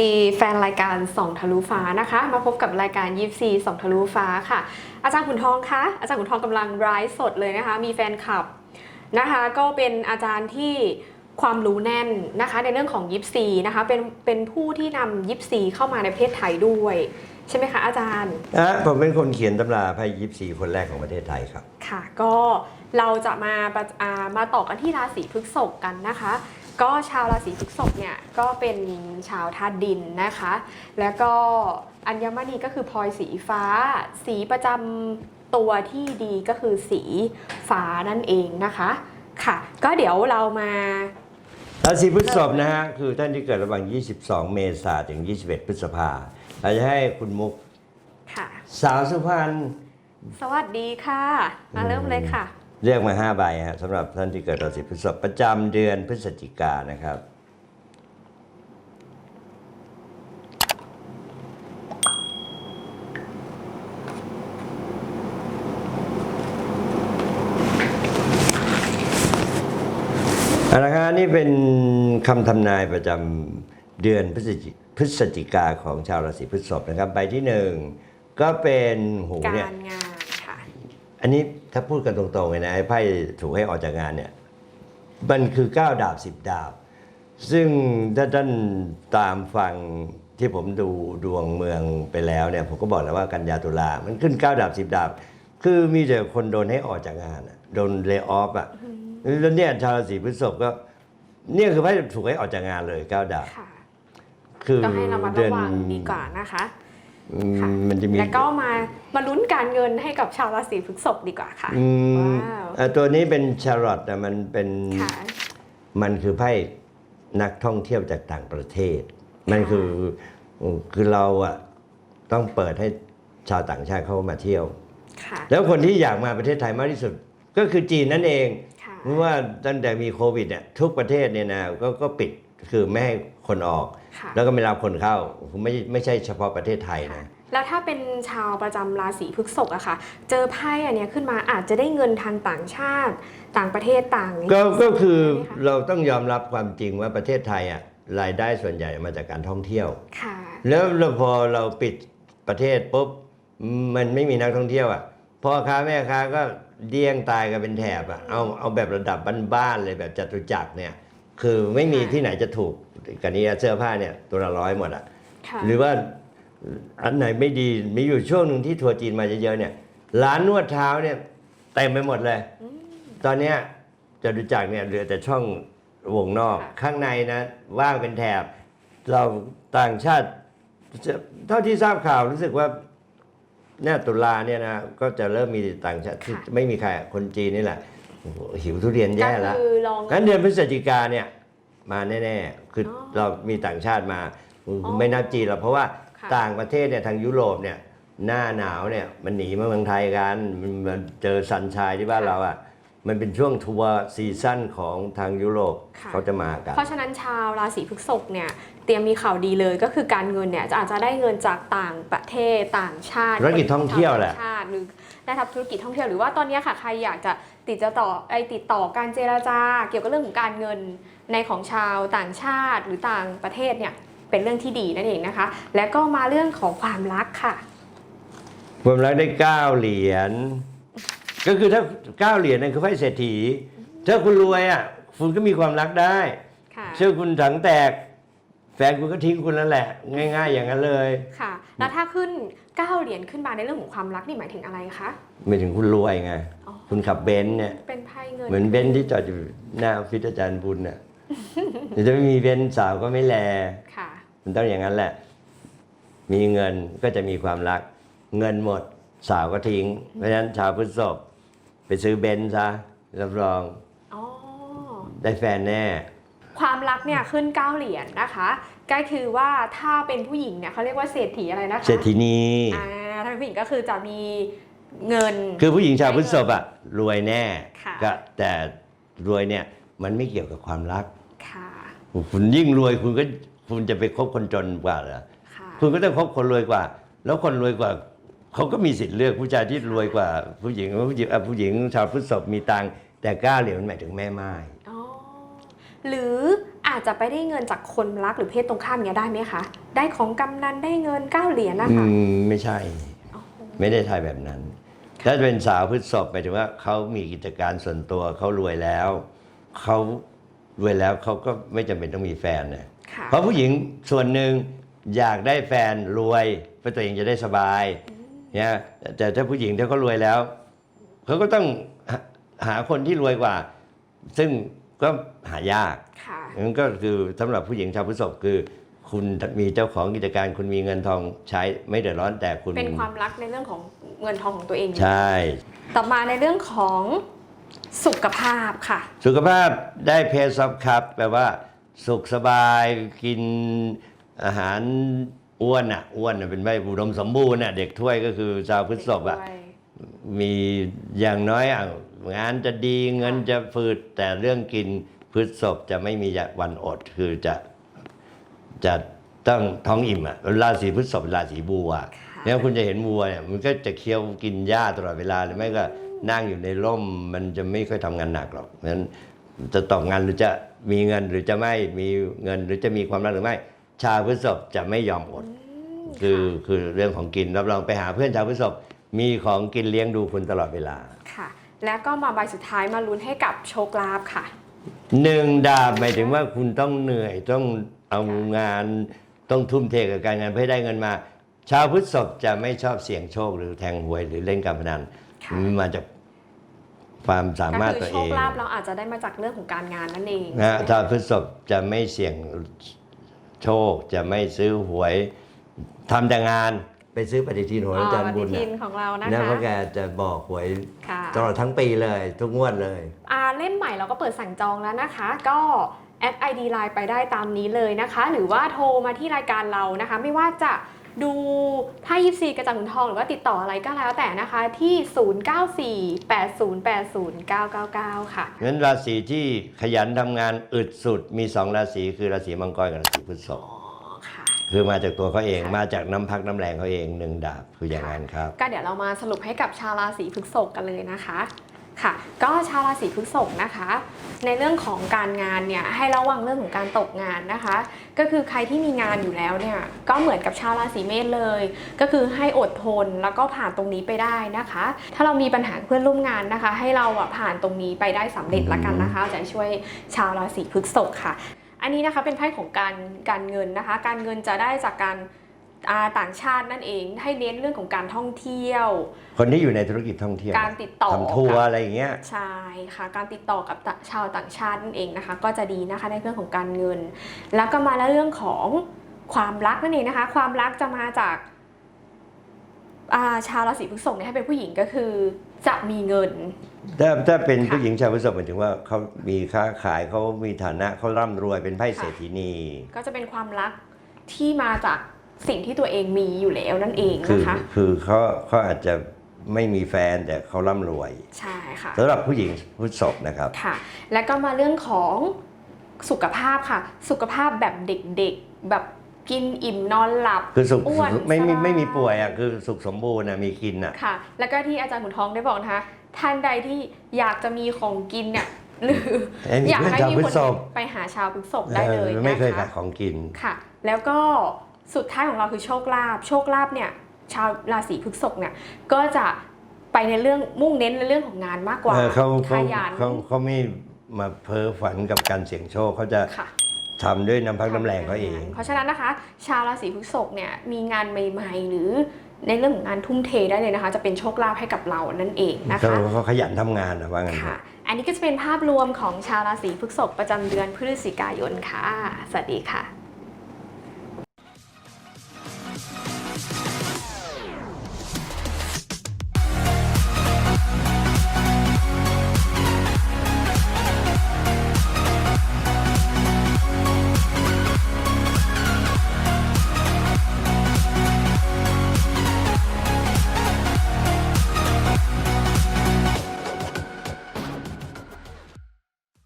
ดีแฟนรายการส่องทะลุฟ้านะคะ มาพบกับรายการยิปซีส่องทะลุฟ้าค่ะ อาจารย์ขุนทองคะอาจารย์ขุนทองกำลังไลฟ์สดเลยนะคะ มีแฟนคลับนะคะ ก็เป็นอาจารย์ที่ความรู้แน่นนะคะ ในเรื่องของยิปซีนะคะเป็นเป็นผู้ที่นำยิปซีเข้ามาในประเทศไทยด้วย ใช่ไหมคะอาจารย์อะผมเป็นคนเขียนตำราไพ่ยิปซีคนแรกของประเทศไทยครับ ค่ะ ก็เราจะมาประอ่ามาต่อกันที่ราศีพฤษภกันนะคะ ก็ชาวราศีพฤษภเนี่ยก็เป็นชาวธาตุดินนะคะ แล้วก็อัญมณีก็คือพลอยสีฟ้า สีประจำตัวที่ดีก็คือสีฟ้านั่นเองนะคะค่ะ ก็เดี๋ยวเรามาราศีพฤษภนะฮะคือท่านที่เกิดระหว่าง 22 เมษายนถึง 21 พฤษภาเราจะให้คุณมุกค่ะ สาวสุพรรณสวัสดีค่ะ มาเริ่มเลยค่ะ เรียกมา5ใบฮะสำหรับท่านที่เกิดราศีพฤษภประจำเดือนพฤศจิกานะครับ เอาละครับนี่เป็นคำทำนายประจำเดือนพฤศจิพฤศจิกาของชาวราศีพฤษภนะครับ ใบที่หนึ่งก็เป็นหูเนี่ยรงาน อันนี้ถ้าพูดกันตรงๆเลยนะไอ้ไพ่ถูกให้ออกจากงานเนี่ยมันคือ9ดาบ10ดาบ ซึ่งถ้าท่านตามฟังที่ผมดูดวงเมืองไปแล้วเนี่ยผมก็บอกแล้วว่ากันยาตุลา มันขึ้น9ดาบ10ดาบ คือมีแต่คนโดนให้ออกจากงานอะโดนเล y o อ f อะแล้วเนี่ยชาวราศีพฤษภก็ เนี่ยคือไพ่ถูกให้ออกจากงานเลย9ดาบค่ะคือก็ให้ระมัดระวังดีกว่านะคะอืม ค่ะมันจะมีแล้วก็มามาลุ้นการเงินให้กับชาวราศีพฤษภดีกว่าค่ะอืมว้าวอะตัวนี้เป็นชารอตแต่มันเป็นค่ะ มันคือไพ่นักท่องเที่ยวจากต่างประเทศ มันคือคือเราอะต้องเปิดให้ชาวต่างชาติเข้ามาเที่ยว ค่ะแล้วคนที่อยากมาประเทศไทยมากที่สุด ก็คือจีนนั่นเอง ค่ะ เพราะว่าตั้งแต่มีโควิดเนี่ยทุกประเทศเนี่ยนะก็ก็ปิดคือไม่ให้คนออก ค่ะ แล้วก็ไม่รับคนเข้าไม่ไม่ใช่เฉพาะประเทศไทยค่ะนะ แล้วถ้าเป็นชาวประจำราศีพฤษภอะค่ะ เจอไพ่อันเนี้ยขึ้นมาอาจจะได้เงินทางต่างชาติ ต่างประเทศต่างก็ก็คือใช่ไหมะเราต้องยอมรับความจริงว่าประเทศไทยอะรายได้ส่วนใหญ่มาจากการท่องเที่ยว ค่ะ แล้วเราพอเราปิดประเทศปุ๊บมันไม่มีนักท่องเที่ยวอะพ่อค้าแม่ค้าก็เดี้ยงตายกันเป็นแถบอะเอาเอาแบบระดับบ้านๆเลยแบบจตุจักรเนี่ย คือไม่มีที่ไหนจะถูก กันนี้เสื้อผ้าเนี่ยตัวละร้อยหมดอะค่ะหรือว่าอันไหนไม่ดีมีอยู่ช่วงหนึ่งที่ทัวร์จีนมาเยอะๆเนี่ยร้านนวดเท้าเนี่ยเต็มไปหมดเลย ตอนเนี้ยจตุจักรเนี่ยเหลือแต่ช่องวงนอกค่ะข้างในนะว่างเป็นแถบ เราต่างชาติจะเท่าที่ทราบข่าวรู้สึกว่าเนี่ยตุลาเนี่ยนะก็จะเริ่มมีต่างชาติที่ไม่มีใครคนจีนนี่แหละโอ้โหหิวทุเรียนแย่ก็แล้วคือลองงั้นเดือนพฤศจิกาเนี่ย มาแน่ๆ คือออเรามีต่างชาติมาอไม่นับจีนหรอกเพราะว่าค่ะ ต่างประเทศเนี่ยทางยุโรปเนี่ยหน้าหนาวเนี่ยมันหนีมาเมืองไทยกันมันมันเจอสันชายที่บ้านเราอะมันเป็นช่วงทัวร์ซีซั่นของทางยุโรปค่ะ เขาจะมากัน เพราะฉะนั้นชาวราศีพฤษภเนี่ยเตรียมมีข่าวดีเลยก็คือการเงินเนี่ยจะอาจจะได้เงินจากต่างประเทศต่างชาติธุรกิจท่องเที่ยวแหละ ชาติหรือได้ทำธุรกิจท่องเที่ยวหรือว่าตอนเนี้ยค่ะใครอยากจะ ติดจะต่อไอติดต่อการเจราจา เกี่ยวกับเรื่องของการเงินในของชาวต่างชาติหรือต่างประเทศเนี่ยเป็นเรื่องที่ดีนั่นเองนะคะ แล้วก็มาเรื่องของความรักค่ะ ความรักได้เก้าเหรียญก็คือถ้าเก้าเหรียญนั่นคือไพ่เศรษฐีถ้าคุณรวยอะคุณก็มีความรักได้ค่ะเชื่อคุณถังแตกแฟนคุณก็ทิ้งคุณแล้วแหละ ง่าย ๆ อย่างนั้นเลยค่ะ แล้วถ้าขึ้นเก้าเหรียญขึ้นมาในเรื่องของความรักนี่หมายถึงอะไรคะไม่ถึงคุณรวยไงอ๋อ คุณขับเบนซ์เนี่ย เป็นไพ่เงินเหมือนเบนซ์ที่จอดอยู่หน้าออฟฟิศอาจารย์บุญน่ะเดี๋ยวจะไม่มีเบนซ์สาวก็ไม่แล ค่ะ มันต้องอย่างนั้นแหละ มีเงินก็จะมีความรัก เงินหมดสาวก็ทิ้ง เพราะฉะนั้นชาวพฤษภไปซื้อเบนซ์ซะรับรองอ๋อ ได้แฟนแน่ ความรักเนี่ยขึ้น9เหรียญนะคะ ก็คือว่าถ้าเป็นผู้หญิงเนี่ยเขาเรียกว่าเศรษฐีอะไรนะคะเศรษฐีนีอ่าถ้าเป็นผู้หญิงก็คือจะมี เงิน คือผู้หญิงชาวพฤษภอะรวยแน่ค่ะ ก็แต่รวยเนี่ยมันไม่เกี่ยวกับความรัก ค่ะคุณยิ่งรวยคุณก็คุณจะไปคบคนจนกว่าเหรอค่ะคุณก็ต้องคบคนรวยกว่า แล้วคนรวยกว่าเขาก็มีสิทธิ์เลือกผู้ชายที่รวยกว่า ผู้หญิงผู้หญิงอะผู้หญิงชาวพฤษภมีตังค์แต่กล้าเหรียญมันหมายถึงแม่ไม้อ๋อหรืออาจอาจจะไปได้เงินจากคนรักหรือเพศตรงข้ามเนี้ยได้ไหมคะ ได้ของกำนันได้เงินเก้าเหรียญนะอืคะมไม่ใช่ ไม่ได้ทายแบบนั้น ถ้าเป็นสาวพฤษภหมายถึงว่าเขามีกิจการส่วนตัวเขารวยแล้วเขารวยแล้วเขาก็ไม่จำเป็นต้องมีแฟนเนี่ยค่ะเพราะผู้หญิงส่วนหนึ่งอยากได้แฟนรวยเพื่อตัวเองจะได้สบายเนี่ยแต่ถ้าผู้หญิงถ้าเขารวยแล้วเขาก็ต้องหาหาคนที่รวยกว่า ซึ่งก็หายากค่ะนั่นก็คือสำหรับผู้หญิงชาวพฤษภคือ คุณมีเจ้าของกิจการคุณมีเงินทองใช้ไม่เดือดร้อนแต่คุณเป็นความรักในเรื่องของเงินทองของตัวเองอยู่ใช่ ต่อมาในเรื่องของสุขภาพค่ะ สุขภาพได้เพศซับครับแปลว่าสุขสบายกินอาหารอ้วนอะอ้วนอะเป็นไม่อุดมสมบูรณ์อะเด็กถ้วยก็คือชาวพฤษภอะด้วยมีอย่างน้อยอะงานจะดีเงินจะฟืดแต่เรื่องกินพฤษภจะไม่มีวันอดคือจะ จะต้องท้องอิ่มอะราศีพฤษภเป็นราศีบัวค่ะแล้วคุณจะเห็นวัวเนี่ยมันก็จะเคี้ยวกินหญ้าตลอดเวลาหรือไม่ก็นั่งอยู่ในร่มมันจะไม่ค่อยทำงานหนักหรอกเพราะฉะนั้นจะตกงานหรือจะมีเงินหรือจะไม่มีเงินหรือจะมีความรักหรือไม่ ชาวพฤษภจะไม่ยอมอด คือคือเรื่องของกินรับรองไปหาเพื่อนชาวพฤษภมีของกินเลี้ยงดูคุณตลอดเวลาค่ะ แล้วก็มาใบสุดท้ายมาลุ้นให้กับโชคลาภค่ะหนึ่งดาบหมายถึงว่าคุณต้องเหนื่อยต้อง เอางานต้องทุ่มเทกับการงานเพื่อให้ได้เงินมา ชาวพฤษภจะไม่ชอบเสี่ยงโชคหรือแทงหวยหรือเล่นการพนันค่ะมันมาจากความสาก็มารถคือตัวโชเอคงลาภเราอาจจะได้มาจากเรื่องของการงานนั่นเองนะชาวพฤษภจะไม่เสี่ยงโชคจะไม่ซื้อหวยทำแต่งานไปซื้อปฏิทินหวยอาจารย์บุญปฏิทินะนของเรานะนะคะเพราะแกจะบอกหวยค่ะ ตลอดทั้งปีเลย ทุกงวดเลย อ่าเล่มใหม่เราก็เปิดสั่งจองแล้วนะคะ ก็ แอด ID Line ไปได้ตามนี้เลยนะคะ หรือว่าโทรมาที่รายการเรานะคะ ไม่ว่าจะดูไพ่ยิปซีกระจังขุนทองหรือว่าติดต่ออะไรก็แล้วแต่นะคะที่ 0948080999 ค่ะ งั้นราศีที่ขยันทำงานอึดสุดมีสองราศีคือราศีมังกรกับราศีพฤษภ อ๋อค่ะ คือมาจากตัวเขาเองค่ะ มาจากน้ำพักน้ำแรงเขาเองหนึ่งดาบคืออย่างนั้นครับ ก็เดี๋ยวเรามาสรุปให้กับชาวราศีพฤษภกันเลยนะคะ ค่ะ ก็ชาวราศีพฤษภนะคะ ในเรื่องของการงานเนี่ยให้ระวังเรื่องของการตกงานนะคะ ก็คือใครที่มีงานอยู่แล้วเนี่ยก็เหมือนกับชาวราศีเมษเลย ก็คือให้อดทนแล้วก็ผ่านตรงนี้ไปได้นะคะ ถ้าเรามีปัญหาเพื่อนร่วมงานนะคะ ให้เราอะผ่านตรงนี้ไปได้สำเร็จละกันนะคะจะช่วยชาวราศีพฤษภค่ะ อันนี้นะคะเป็นไพ่ของการการเงินนะคะ การเงินจะได้จากการ ต่างชาตินั่นเอง ให้เน้นเรื่องของการท่องเที่ยว คนที่อยู่ในธุรกิจท่องเที่ยวการติดต่อทำทัวกับร์อะไรอย่างเงี้ยใช่ค่ะ การติดต่อกับตะชาวต่างชาตินั่นเองนะคะ ก็จะดีนะคะในเรื่องของการเงิน แล้วก็มาในเรื่องของความรักนั่นเองนะคะ ความรักจะมาจากอ่าชาวราศีพฤษภเนี่ยให้เป็นผู้หญิงก็คือจะมีเงินถ้าถ้าเป็นค่ะผู้หญิงชาวพฤษภหมายถึงว่าเขามีค้าขายเขามีฐานะเขาร่ำรวยเป็นไพ่เศรษฐีนีก็จะเป็นความรักที่มาจาก สิ่งที่ตัวเองมีอยู่แล้วนั่นเองคือนะคะคือเขาเขาอาจจะไม่มีแฟนแต่เขาร่ำรวยใช่ค่ะสำหรับผู้หญิงพฤษภนะครับค่ะ แล้วก็มาเรื่องของสุขภาพค่ะ สุขภาพแบบเด็กๆแบบกินอิ่มนอนหลับคือสุขอ้วนไม่มีสบายไม่มีป่วยอะคือสุขสมบูรณ์อะมีกินอะค่ะ แล้วก็ที่อาจารย์ขุนทองได้บอกนะคะท่านใดที่อยากจะมีของกินเนี่ยหรือเอ้ยอยากให้ชาวมีพฤคนษภไปหาชาวพฤษภได้เลยออนะคะไม่เคยขายของกินค่ะ แล้วก็ สุดท้ายของเราคือโชคลาภโชคลาภเนี่ยชาวราศีพฤษภเนี่ยก็จะไปในเรื่องมุ่งเน้นในเรื่องของงานมากกว่าเออเขาขเขายัน เขาเขาไม่มาเพ้อฝันกับการเสี่ยงโชคเขาจะค่ะ ทำด้วยน้ำพักน้ำแรงเขาเอง เพราะฉะนั้นนะคะ ชาวราศีพฤษภเนี่ยมีงานใหม่ๆ หรือในเรื่องของงานทุ่มเทได้เลยนะคะ จะเป็นโชคลาภให้กับเรานั่นเองนะเขาคะ เขาขยันทำงานนะว่างั้นเถค่ะ อะ อันนี้ก็จะเป็นภาพรวมของชาวราศีพฤษภประจำเดือนพฤศจิกายนค่ะ สวัสดีค่ะ